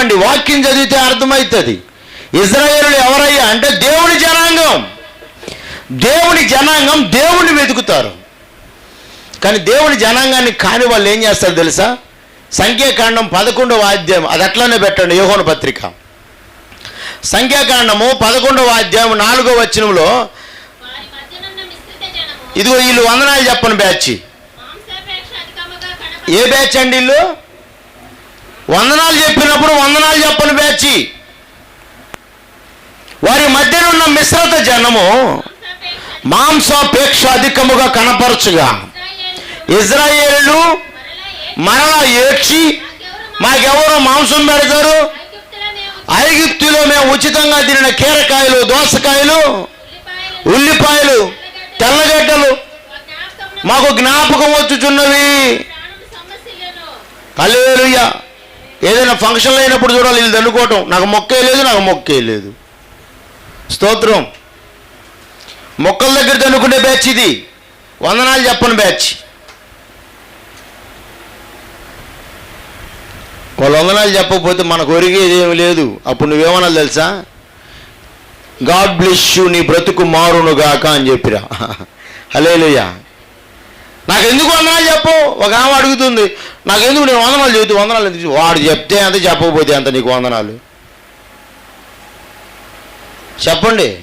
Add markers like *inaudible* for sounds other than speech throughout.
చదవండి వాక్యం చదివితే అర్థమవుతుంది. ఇజ్రాయేలు ఎవరయ్యా? అంటే దేవుని జనాంగం. దేవుని జనాంగం దేవుణ్ణి వెతుకుతారు. కానీ దేవుని జనాంగాన్ని కాని వాళ్ళు ఏం చేస్తారు తెలుసా? సంఖ్యాకాండం పదకొండవ అధ్యాయం అది అట్లానే పెట్టండి యోహోన పత్రిక. సంఖ్యాకాండము పదకొండవ అధ్యాయం నాలుగో వచనంలో ఇదిగో వీళ్ళు వందనాలు చెప్పని బ్యాచ్. ఏ బ్యాచ్ అండి వీళ్ళు? వందనాలు చెప్పినప్పుడు వందనాలు చెప్పని బ్యాచి. వారి మధ్యన ఉన్న మిశ్రత జనము మాంసాపేక్ష అధికముగా కనపరచుగా ఇశ్రాయేలు మరలా ఏడ్చి మాకెవరు మాంసం పెడతారు? ఐగుప్తులో మేము ఉచితంగా తినిన కీరకాయలు దోసకాయలు ఉల్లిపాయలు తెల్లగడ్డలు మాకు జ్ఞాపకం వచ్చుచున్నవి. ప్రాణం ఏదైనా ఫంక్షన్లు అయినప్పుడు చూడాలి వీళ్ళు దండుకోవటం. నాకు మొక్కే లేదు నాకు మొక్కే లేదు. స్తోత్రం. మొక్కల దగ్గర దండుకునే బ్యాచ్ ఇది. వందనాలు చెప్పని బ్యాచ్ వాళ్ళు వందనాలు చెప్పకపోతే మనకు ఒరిగేది ఏమి లేదు. అప్పుడు నువ్వేమన్నా తెలుసా? గాడ్ బ్లెస్ యూ నీ బ్రతుకు మారును గాక అని చెప్పిరా. *laughs* హలేలుయ్యా నాకు ఎందుకు వందనాలు చెప్పు? ఒక ఆమె అడుగుతుంది. నాకెందుకు నేను వందనాలు చెబుతూ వందనాలు ఎందుకు వాడు చెప్తే అంత చెప్పకపోతే అంత నీకు వందనాలు. చెప్పండి.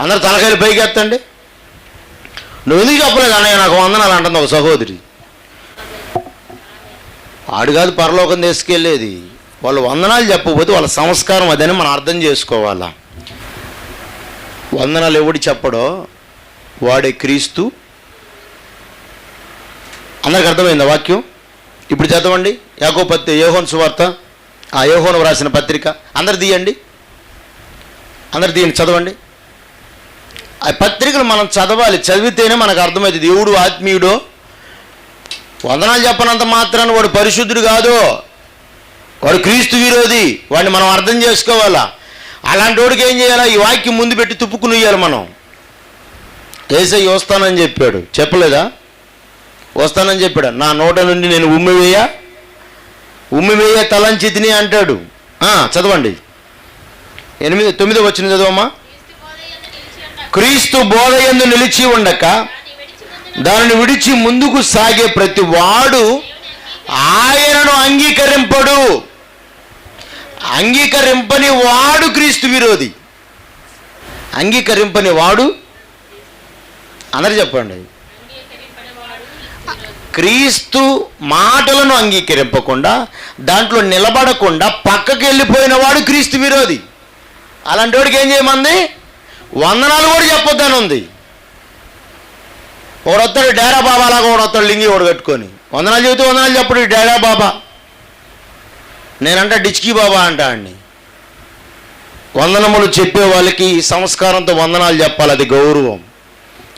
అందరు తలకాయలు పైకి ఎత్తండి నువ్వు ఎందుకు చెప్పలేదు అన్నయ్య నాకు వందనాలు అంటుంది ఒక సహోదరి. ఆడు కాదు పరలోకం తీసుకెళ్ళేది. వాళ్ళు వందనాలు చెప్పకపోతే వాళ్ళ సంస్కారం అదని మనం అర్థం చేసుకోవాలా? వందనాలు ఎవడు చెప్పడో వాడే క్రీస్తు. అందరికి అర్థమైందా వాక్యం? ఇప్పుడు చదవండి. యాగోపత్తి పత్రి యోహోన్ సువార్త. ఆ యోహోను వ్రాసిన పత్రిక. అందరు తీయండి. అందరు తీయండి చదవండి. ఆ పత్రికలు మనం చదవాలి చదివితేనే మనకు అర్థమవుతుంది. దేవుడు ఆత్మీయుడో వందనాలు చెప్పనంత మాత్రాన వాడు పరిశుద్ధుడు కాదు వాడు క్రీస్తు విరోధి వాడిని మనం అర్థం చేసుకోవాలా? అలాంటి వాడికి ఏం చేయాలా? ఈ వాక్యం ముందు పెట్టి తుప్పుకుని ఇయ్యాలి మనం. ఏసై వస్తానని చెప్పాడు. చెప్పలేదా? వస్తానని చెప్పాడు. నా నోట నుండి నేను ఉమ్మివేయ ఉమ్మివేయ తలంచి తిని అంటాడు. చదవండి. ఎనిమిది తొమ్మిది వచ్చిన చదవమ్మా. క్రీస్తు బోధ క్రీస్తు ఎందు నిలిచి ఉండక దానిని విడిచి ముందుకు సాగే ప్రతి వాడు ఆయనను అంగీకరింపడు. అంగీకరింపని వాడు క్రీస్తు విరోధి. అంగీకరింపని వాడు. అందరు చెప్పండి. క్రీస్తు మాటలను అంగీకరింపకుండా దాంట్లో నిలబడకుండా పక్కకి వెళ్ళిపోయిన వాడు క్రీస్తు విరోధి. అలాంటి వాడికి ఏం చేయమంది? వందనాలు కూడా చెప్పొద్దని ఉంది. ఒకడొస్తాడు డేరా బాబా లాగా ఒకడొస్తాడు లింగి ఒకడు కట్టుకొని. వందనాలు చెబుతూ వందనాలు చెప్పడు డేరా బాబా. నేనంట డిచ్కీ బాబా అంట అండి. వందనములు చెప్పే వాళ్ళకి సంస్కారంతో వందనాలు చెప్పాలి అది గౌరవం.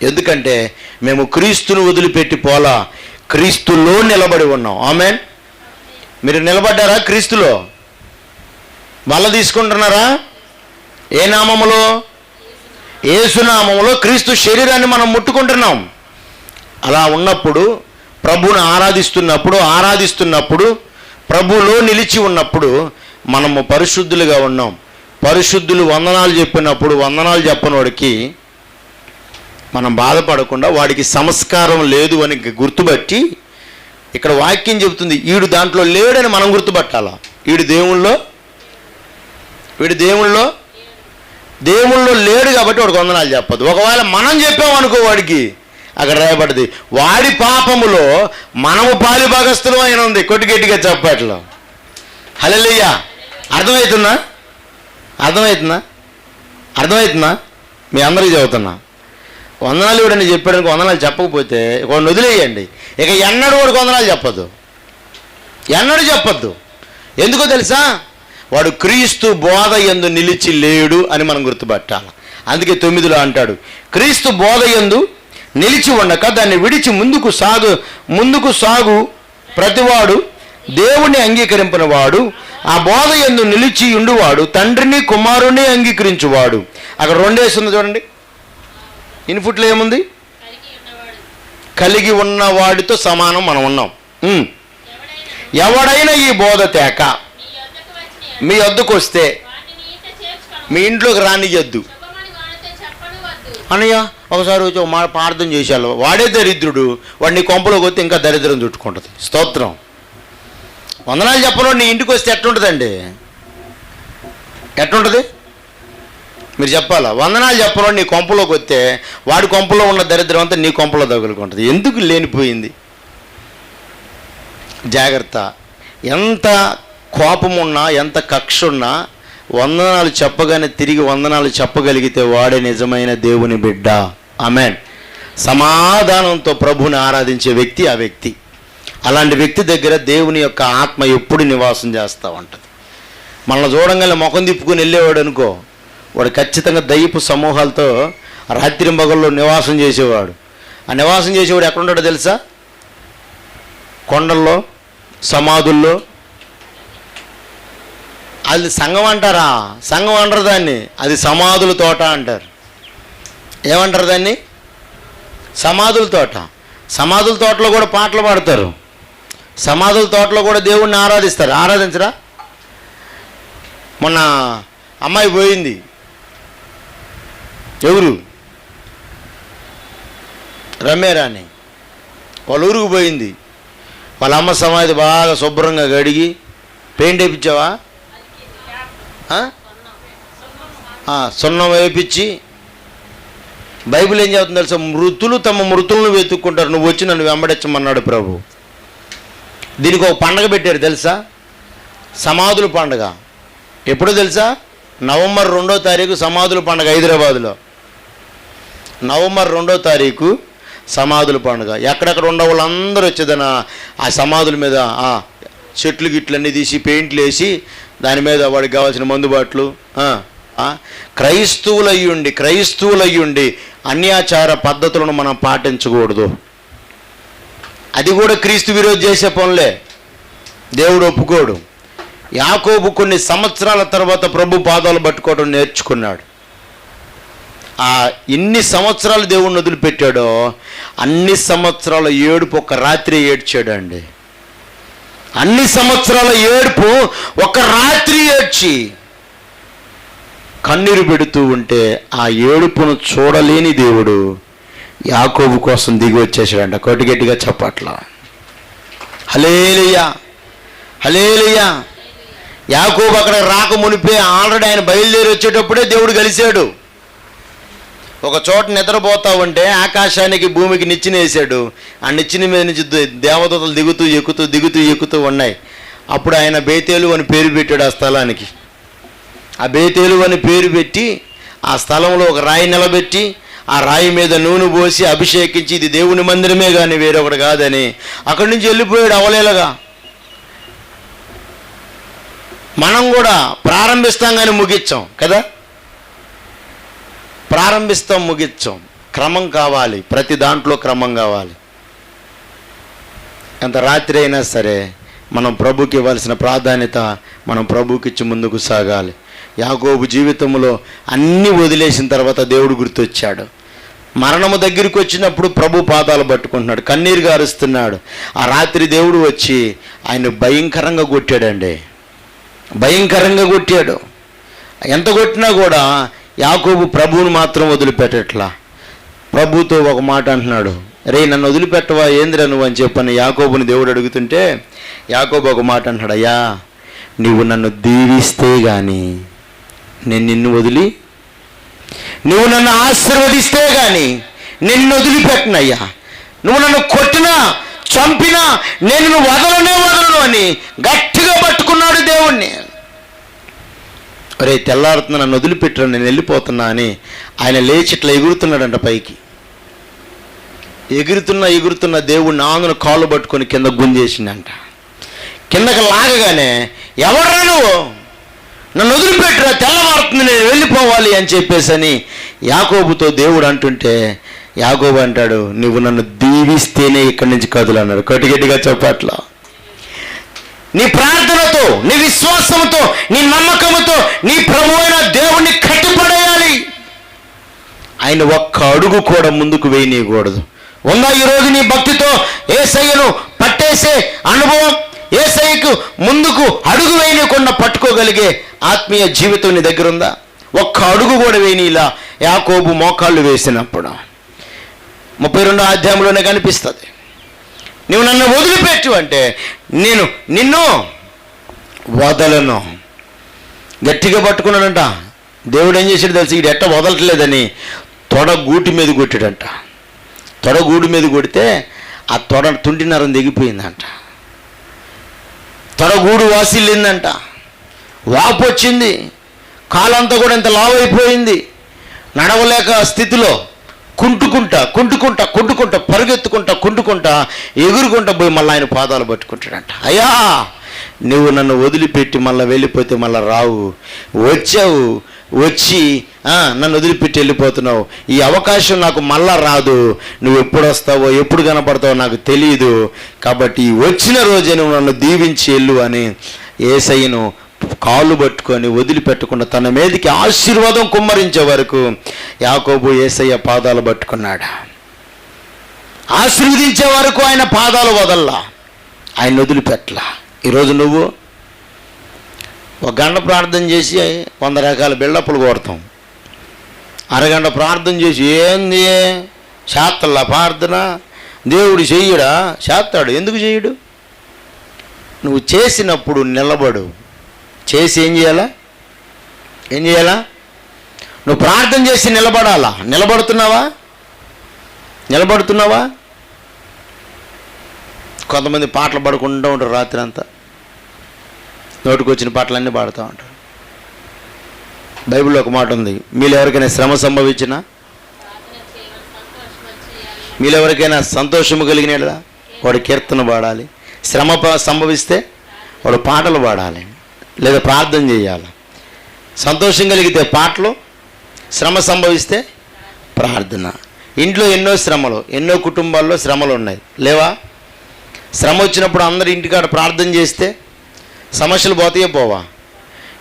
ఎందుకంటే మేము క్రీస్తును వదిలిపెట్టి పోలా క్రీస్తులో నిలబడి ఉన్నాం. ఆమె మీరు నిలబడ్డారా క్రీస్తులో? వల్ల తీసుకుంటున్నారా? ఏ నామములో? ఏసునామములో క్రీస్తు శరీరాన్ని మనం ముట్టుకుంటున్నాం. అలా ఉన్నప్పుడు ప్రభువుని ఆరాధిస్తున్నప్పుడు ఆరాధిస్తున్నప్పుడు ప్రభులో నిలిచి ఉన్నప్పుడు మనము పరిశుద్ధులుగా ఉన్నాం. పరిశుద్ధులు వందనాలు చెప్పినప్పుడు వందనాలు చెప్పనోడికి మనం బాధపడకుండా వాడికి సంస్కారం లేదు అని గుర్తుపట్టి ఇక్కడ వాక్యం చెబుతుంది వీడు దాంట్లో లేడని మనం గుర్తుపట్టాలా? వీడు దేవుళ్ళో? వీడు దేవుళ్ళో? దేవుళ్ళో లేడు కాబట్టి వాడికి వందనాలు చెప్పదు. ఒకవేళ మనం చెప్పామనుకో వాడికి అక్కడ రాయబడ్డది. వాడి పాపములో మనము పాలి భాగస్థులం అయిన ఉంది కొట్టిగట్టిగా చెప్పట్లో. హలెలుయ్యా అర్థమవుతుందా అర్థమవుతుందా అర్థమవుతుందా మీ అందరికీ చెబుతున్నా. వందనాలు ఇవ్వడని చెప్పాడు వందనాలు చెప్పకపోతే కొన్ని వదిలేయండి. ఇక ఎన్నడూ వాడికి వందనాలు చెప్పద్దు. ఎన్నడూ చెప్పొద్దు. ఎందుకో తెలుసా? వాడు క్రీస్తు బోధ ఎందు నిలిచి లేడు అని మనం గుర్తుపట్టాలి. అందుకే తొమ్మిదిలో అంటాడు క్రీస్తు బోధ ఎందు నిలిచి ఉండక దాన్ని విడిచి ముందుకు సాగు ముందుకు సాగు ప్రతివాడు దేవుణ్ణి అంగీకరింపిన వాడు ఆ బోధ ఎందు నిలిచి ఉండువాడు తండ్రిని కుమారుని అంగీకరించువాడు. అక్కడ రెండేస్తుంది చూడండి. ఇన్పుట్లో ఏముంది? కలిగి ఉన్న వాడితో సమానం మనం ఉన్నాం. ఎవడైనా ఈ బోధ తేక. మీ వద్దకు వస్తే మీ ఇంట్లోకి రానియద్దు అనయ్య ఒకసారి వచ్చి ఒక మాట ప్రార్థన చేశాను వాడే దరిద్రుడు వాడిని కొంపలోకి వస్తే ఇంకా దరిద్రం చుట్టుకుంటుంది. స్తోత్రం. వందనాలు చెప్పడం నీ ఇంటికి వస్తే ఎట్లుంటుందండి? ఎట్లుంటుంది? మీరు చెప్పాలా? వందనాలు చెప్పడం నీ కొంపలోకి వస్తే వాడి కొంపలో ఉన్న దరిద్రం అంతా నీ కొంపలో తగులుకుంటుంది. ఎందుకు లేనిపోయింది? జాగ్రత్త. ఎంత కోపం ఉన్నా ఎంత కక్ష ఉన్నా వందనాలు చెప్పగానే తిరిగి వందనాలు చెప్పగలిగితే వాడే నిజమైన దేవుని బిడ్డ. అమెన్ సమాధానంతో ప్రభుని ఆరాధించే వ్యక్తి ఆ వ్యక్తి. అలాంటి వ్యక్తి దగ్గర దేవుని యొక్క ఆత్మ ఎప్పుడు నివాసం చేస్తూ ఉంటుంది. మనల్ని చూడంగానే ముఖం తిప్పుకొని వెళ్ళేవాడు అనుకో. వాడు ఖచ్చితంగా దయ్యపు సమూహాలతో రాత్రి మగల్లో నివాసం చేసేవాడు. ఆ నివాసం చేసేవాడు ఎక్కడుంటాడో తెలుసా? కొండల్లో సమాధుల్లో. అది సంఘం అంటారా? సంఘం అంటారు దాన్ని. అది సమాధుల తోట అంటారు. ఏమంటారు దాన్ని? సమాధుల తోట. సమాధుల తోటలో కూడా పాటలు పాడతారు. సమాధుల తోటలో కూడా దేవుణ్ణి ఆరాధిస్తారు. ఆరాధించరా? మొన్న అమ్మాయి పోయింది. ఎవరు? రమేరాని వాళ్ళ ఊరుకు పోయింది. వాళ్ళ అమ్మ సమాధి బాగా శుభ్రంగా కడిగి పెయింట్ వేయించావా సున్నం వేయించి బైబిల్ ఏం చెబుతుంది తెలుసా? మృతులు తమ మృతులను వెతుక్కుంటారు. నువ్వు వచ్చి నన్ను వెంబడించమన్నాడు ప్రభు. దీనికి ఒక పండగ పెట్టారు తెలుసా? సమాధుల పండగ. ఎప్పుడో తెలుసా? నవంబర్ రెండో తారీఖు సమాధుల పండగ హైదరాబాదులో. నవంబర్ రెండో తారీఖు సమాధుల పండుగ. ఎక్కడెక్కడ ఉండే వాళ్ళందరూ వచ్చేదన ఆ సమాధుల మీద ఆ చెట్లు గిట్లన్నీ తీసి పెయింట్లు వేసి దాని మీద వాడికి కావాల్సిన మందుబాట్లు క్రైస్తవులయ్యుండి క్రైస్తవులయ్యుండి అయ్యుండి అయ్యుండి అన్యాచార పద్ధతులను మనం పాటించకూడదు. అది కూడా క్రీస్తు విరోధ చేసే పనులే. దేవుడు ఒప్పుకోడు. యాకోబు కొన్ని సంవత్సరాల తర్వాత ప్రభు పాదాలు పట్టుకోవడం నేర్చుకున్నాడు. ఆ ఎన్ని సంవత్సరాలు దేవుణ్ణి వదిలిపెట్టాడో అన్ని సంవత్సరాల ఏడుపు ఒక రాత్రి ఏడ్చాడు అండి అన్ని సంవత్సరాల ఏడుపు ఒక రాత్రి ఏడ్చి కన్నీరు పెడుతూ ఉంటే ఆ ఏడుపును చూడలేని దేవుడు యాకోబు కోసం దిగి వచ్చేసాడంట కొట్టి గట్టిగా చెప్పట్ల. హలేలియా హలేలియా యాకోబు అక్కడ రాక మునిపే ఆల్రెడీ ఆయన బయలుదేరి వచ్చేటప్పుడే దేవుడు కలిశాడు ఒక చోట నిద్రపోతా ఉంటే ఆకాశానికి భూమికి నిచ్చినేసాడు ఆ నిచ్చిన మీద నుంచి దే- దేవదూతలు దిగుతూ ఎక్కుతూ దిగుతూ ఎక్కుతూ ఉన్నాయి. అప్పుడు ఆయన బేతేలు అని పేరు పెట్టాడు ఆ స్థలానికి. ఆ బేతేలు అని పేరు పెట్టి ఆ స్థలంలో ఒక రాయి నిలబెట్టి ఆ రాయి మీద నూనె పోసి అభిషేకించి ఇది దేవుని మందిరమే కానీ వేరొకటి కాదని అక్కడి నుంచి వెళ్ళిపోయాడు అవలేలగా. మనం కూడా ప్రారంభిస్తాం కానీ ముగించాం కదా? ప్రారంభిస్తాం ముగించాం క్రమం కావాలి. ప్రతి దాంట్లో క్రమం కావాలి. ఎంత రాత్రి అయినా సరే మనం ప్రభుకి ఇవ్వాల్సిన ప్రాధాన్యత మనం ప్రభుకి ఇచ్చి ముందుకు సాగాలి. యాగోబు జీవితంలో అన్నీ వదిలేసిన తర్వాత దేవుడు గుర్తొచ్చాడు. మరణము దగ్గరికి వచ్చినప్పుడు ప్రభు పాదాలు పట్టుకుంటున్నాడు. కన్నీరు గారుస్తున్నాడు. ఆ రాత్రి దేవుడు వచ్చి ఆయన భయంకరంగా కొట్టాడండి. భయంకరంగా కొట్టాడు. ఎంత కొట్టినా కూడా యాకోబు ప్రభువును మాత్రం వదిలిపెట్టట్లా. ప్రభుతో ఒక మాట అంటున్నాడు రే నన్ను వదిలిపెట్టవా? ఏందిరా నువ్వు? అని చెప్పని యాకోబుని దేవుడు అడుగుతుంటే యాకోబు ఒక మాట అంటున్నాడు అయ్యా నీవు నన్ను దీవిస్తే గాని నేను నిన్ను వదిలి నువ్వు నన్ను ఆశీర్వదిస్తే గాని నిన్ను వదిలిపెట్టనయ్యా. నువ్వు నన్ను కొట్టినా చంపినా నేను నిన్ను వదలనే వదలను అని గట్టిగా పట్టుకున్నాడు దేవుణ్ణి. ఒరే తెల్లారుతున్న నన్ను వదిలిపెట్టరు నేను వెళ్ళిపోతున్నా అని ఆయన లేచి ఇట్లా ఎగురుతున్నాడంట పైకి. ఎగురుతున్న ఎగురుతున్న దేవుడు నాంగును కాళ్ళు పట్టుకొని కింద గుంజేసిందంట. కిందకి లాగగానే ఎవడ్రా నువ్వు? నన్ను వదిలిపెట్టరా తెల్లవారుతుంది నేను వెళ్ళిపోవాలి అని చెప్పేసి అని యాకోబుతో దేవుడు అంటుంటే యాకోబు అంటాడు నువ్వు నన్ను దీవిస్తేనే ఇక్కడి నుంచి కదులు అన్నాడు కటిగట్టిగా చెప్పట్లో. నీ ప్రార్థనతో నీ విశ్వాసంతో నీ నమ్మకంతో నీ ప్రభు అయిన దేవుణ్ణి కట్టిపడేయాలి ఆయన ఒక్క అడుగు కూడా ముందుకు వేయనీయకూడదు. ఉందా ఈరోజు నీ భక్తితో ఏసయ్యను పట్టేసే అనుభవం? ఏసయ్యకు ముందుకు అడుగు వేయకుండా పట్టుకోగలిగే ఆత్మీయ జీవితం నీ దగ్గర ఉందా ఒక్క అడుగు కూడా వేయని ఇలా యాకోబు మోకాళ్ళు వేసినప్పుడు. ముప్పై రెండో అధ్యాయంలోనే కనిపిస్తుంది. నువ్వు నన్ను వదిలిపెట్టు అంటే నేను నిన్ను వదలను. గట్టిగా పట్టుకున్నాడంట. దేవుడు ఏం చేశాడు తెలిసి? ఇది ఎట్ట వదలట్లేదని తొడ గూటి మీద కొట్టాడంట. తొడ గూడి మీద కొడితే ఆ తొడ తుంటి నరం దిగిపోయిందంట తొడగూడు వాసిల్లిందంట. వాపు వచ్చింది. కాలంతా కూడా ఇంత లావైపోయింది నడవలేక స్థితిలో కుంటుకుంటా కుంటుకుంటా కుంటుకుంటా పరుగెత్తుకుంటా కుంటుకుంటా ఎగురుకుంటా పోయి మళ్ళీ ఆయన పాదాలు పట్టుకుంటాడంట. అయ్యా నువ్వు నన్ను వదిలిపెట్టి మళ్ళీ వెళ్ళిపోతే మళ్ళీ రావు. వచ్చావు వచ్చి నన్ను వదిలిపెట్టి వెళ్ళిపోతున్నావు. ఈ అవకాశం నాకు మళ్ళా రాదు. నువ్వు ఎప్పుడు వస్తావో ఎప్పుడు కనపడతావో నాకు తెలియదు కాబట్టి వచ్చిన రోజే నువ్వు నన్ను దీవించి వెళ్ళు అని ఏసయ్యను కాళ్ళు పట్టుకొని వదిలిపెట్టకుండా తన మీదకి ఆశీర్వాదం కుమ్మరించే వరకు యాకోబు ఏసయ్య పాదాలు పట్టుకున్నాడు? ఆశీర్వదించే వరకు ఆయన పాదాలు వదల్లా? ఆయన వదిలిపెట్టలా? ఈరోజు నువ్వు ఒక గంట ప్రార్థన చేసి వంద రకాల బిళ్ళప్పులు కొడతాం అరగంట ప్రార్థన చేసి ఏంది? చేస్తల్లా ప్రార్థన? దేవుడు చెయ్యడా? చేస్తాడు ఎందుకు చేయడు నువ్వు చేసినప్పుడు నిలబడు. చేసి ఏం చేయాలా? ఏం చేయాలా? నువ్వు ప్రార్థన చేసి నిలబడాలా? నిలబడుతున్నావా? నిలబడుతున్నావా? కొంతమంది పాటలు పడుకుంటూ ఉంటారు రాత్రి అంతా నోటికి వచ్చిన పాటలన్నీ పాడుతూ ఉంటారు. బైబిల్లో ఒక మాట ఉంది మీరు ఎవరికైనా శ్రమ సంభవించినా మీరు ఎవరికైనా సంతోషము కలిగిన వాడు కీర్తన పాడాలి. శ్రమ సంభవిస్తే వాడు పాటలు పాడాలి. లేదా ప్రార్థన చేయాలి. సంతోషం కలిగితే పాటలు శ్రమ సంభవిస్తే ప్రార్థన. ఇంట్లో ఎన్నో శ్రమలు ఎన్నో కుటుంబాల్లో శ్రమలు ఉన్నాయి. లేవా? శ్రమ వచ్చినప్పుడు అందరు ఇంటికాడ ప్రార్థన చేస్తే సమస్యలు పోతాయో పోవా?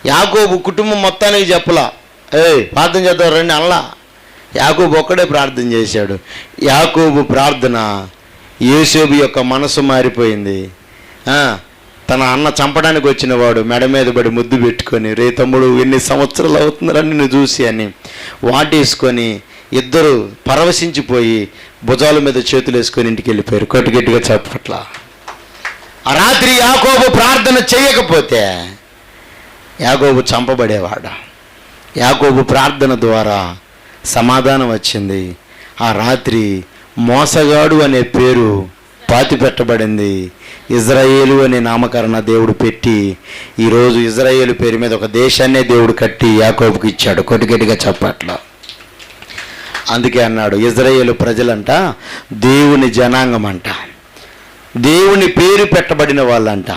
యాకోబు కుటుంబం మొత్తానికి చెప్పలా ఏయ్ ప్రార్థన చేద్దాం రండి అల్లా యాకోబు ఒక్కడే ప్రార్థన చేశాడు. యాకోబు ప్రార్థన యేసోబు యొక్క మనసు మారిపోయింది. తన అన్న చంపడానికి వచ్చిన వాడు మెడ మీద పడి ముద్దు పెట్టుకొని రే తమ్ముడు ఎన్ని సంవత్సరాలు అవుతుందిరా నిన్ను చూసి అని వాటేసుకొని ఇద్దరు పరవశించిపోయి భుజాల మీద చేతులు వేసుకొని ఇంటికి వెళ్ళిపోయారు. గట్టిగట్టిగా చెప్పట్లా. ఆ రాత్రి యాకోబు ప్రార్థన చేయకపోతే యాకోబు చంపబడేవాడు. యాకోబు ప్రార్థన ద్వారా సమాధానం వచ్చింది. ఆ రాత్రి మోసగాడు అనే పేరు పాతి పెట్టబడింది ఇజ్రాయేలు అనే నామకరణ దేవుడు పెట్టి ఈరోజు ఇజ్రాయేలు పేరు మీద ఒక దేశాన్నే దేవుడు కట్టి యాకోబుకి ఇచ్చాడు. కొటికెటిగా చెప్పట్లా. అందుకే అన్నాడు ఇజ్రాయేలు ప్రజలంట దేవుని జనాంగం అంట దేవుని పేరు పెట్టబడిన వాళ్ళంట.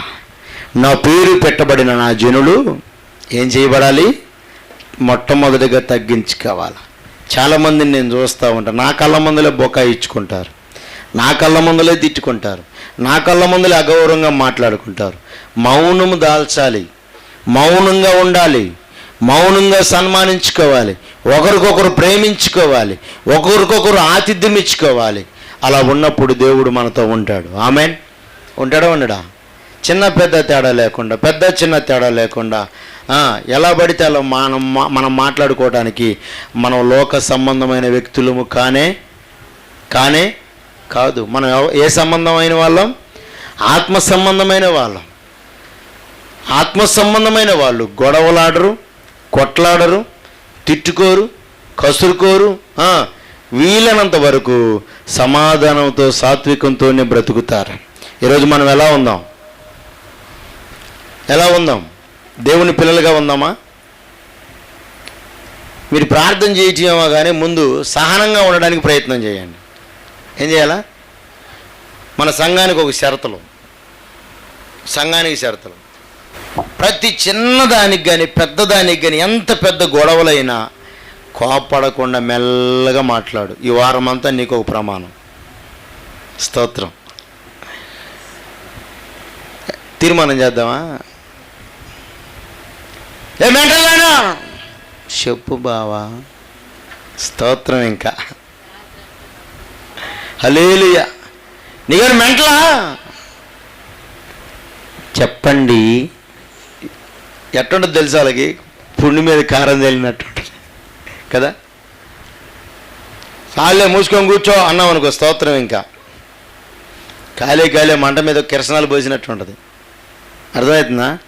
నా పేరు పెట్టబడిన నా జనులు ఏం చేయబడాలి? మొట్టమొదటిగా తగ్గించుకోవాలి. చాలామందిని నేను చూస్తూ ఉంటాను నా కళ్ళ మందులో బొక్క ఇచ్చుకుంటారు. నా కళ్ళ ముందులే తిట్టుకుంటారు. నా కళ్ళ ముందులే అగౌరవంగా మాట్లాడుకుంటారు. మౌనము దాల్చాలి. మౌనంగా ఉండాలి. మౌనంగా సన్మానించుకోవాలి. ఒకరికొకరు ప్రేమించుకోవాలి. ఒకరికొకరు ఆతిథ్యం ఇచ్చుకోవాలి. అలా ఉన్నప్పుడు దేవుడు మనతో ఉంటాడు. ఆమె ఉంటాడా ఉండడా? చిన్న పెద్ద తేడా లేకుండా పెద్ద చిన్న తేడా లేకుండా ఎలా పడితే అలా మనం మనం మాట్లాడుకోవడానికి మనం లోక సంబంధమైన వ్యక్తులము కానే కానే కాదు మనం ఏ సంబంధమైన వాళ్ళం? ఆత్మ సంబంధమైన వాళ్ళం. ఆత్మ సంబంధమైన వాళ్ళు గొడవలాడరు కొట్లాడరు తిట్టుకోరు కసురుకోరు వీలైనంత వరకు సమాధానంతో సాత్వికంతోనే బ్రతుకుతారు. ఈరోజు మనం ఎలా ఉందాం? ఎలా ఉందాం? దేవుని పిల్లలుగా ఉందామా? మీరు ప్రార్థన చేయటమో కానీ ముందు సహనంగా ఉండడానికి ప్రయత్నం చేయండి. ఏం చేయాలా? మన సంఘానికి ఒక షరతులు. సంఘానికి షరతులు. ప్రతి చిన్నదానికి కానీ పెద్దదానికి కానీ ఎంత పెద్ద గొడవలైనా కోపడకుండా మెల్లగా మాట్లాడు. ఈ వారం అంతా నీకు ఒక ప్రమాణం. స్తోత్రం. తీర్మానం చేద్దామా? ఏ చెప్పు బావా. స్తోత్రం ఇంకా. హలేలుయ నీగారు మెంటలా? చెప్పండి. ఎట్టుంటుంది తెలుసా వాళ్ళకి? పుండి మీద కారం తేలినట్టు ఉంటుంది. కదా? కాళ్ళే మూసుకొని కూర్చో అన్నాం అనుకో స్తోత్రం ఇంకా. కాలే కాలే మంట మీద కిరసనాలు పోసినట్టు ఉంటుంది అర్థమవుతుందా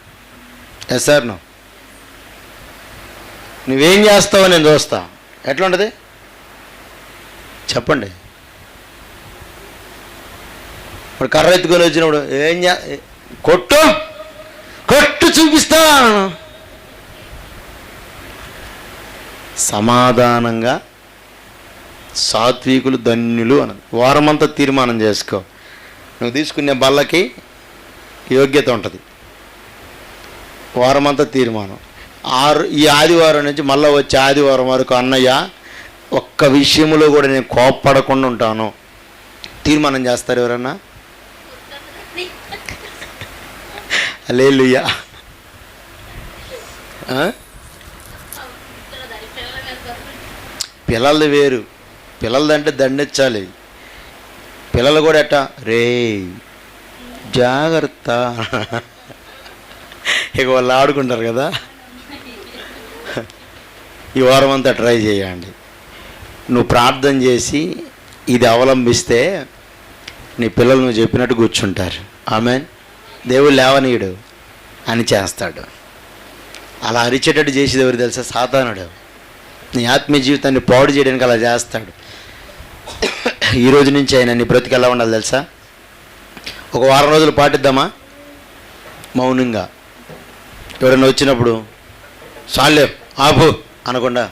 ఎస్ సార్ నువ్వు నువ్వేం చేస్తావో నేను చూస్తా. ఎట్లుంటుంది? చెప్పండి. ఇప్పుడు కర్ర ఎత్తుకొని వచ్చినప్పుడు ఏం చే కొట్టు కొట్టు చూపిస్తా సమాధానంగా సాత్వికులు ధన్యులు అని వారమంతా తీర్మానం చేసుకో. నువ్వు తీసుకునే బల్లకి యోగ్యత ఉంటుంది. వారమంతా తీర్మానం. ఆరు ఈ ఆదివారం నుంచి మళ్ళీ వచ్చే ఆదివారం వరకు అన్నయ్య ఒక్క విషయంలో కూడా నేను కోప్పడకుండా ఉంటాను. తీర్మానం చేస్తారు ఎవరన్నా? లేలుయ్యా పిల్లలు వేరు. పిల్లలదంటే దండించాలి. పిల్లలు కూడా ఎట్టా? రే జాగ్రత్త. ఇక వాళ్ళు ఆడుకుంటారు కదా. ఈ వారం అంతా ట్రై చేయండి. నువ్వు ప్రార్థన చేసి ఇది అవలంబిస్తే నీ పిల్లలు నువ్వు చెప్పినట్టు కూర్చుంటారు. ఆమెన్. దేవుడు లేవనీయుడు అని చేస్తాడు. అలా అరిచేటట్టు చేసేది ఎవరు తెలుసా? సాతానుడు. నీ ఆత్మీయ జీవితాన్ని పాడు చేయడానికి అలా చేస్తాడు. ఈ రోజు నుంచి ఆయన నీ బ్రతికి ఎలా ఉండాలి తెలుసా? ఒక వారం రోజులు పాటిద్దామా? మౌనంగా. ఎవరైనా వచ్చినప్పుడు చాలే ఆపు అనకుండా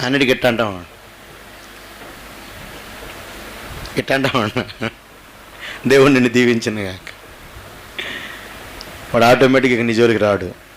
అన్నిటికి ఇట్ట అంటాం ఇట్ట అంటాం దేవుడు నిన్ను దీవించిన వాడు ఆటోమేటిక్గా నీ జోలికి రాడు.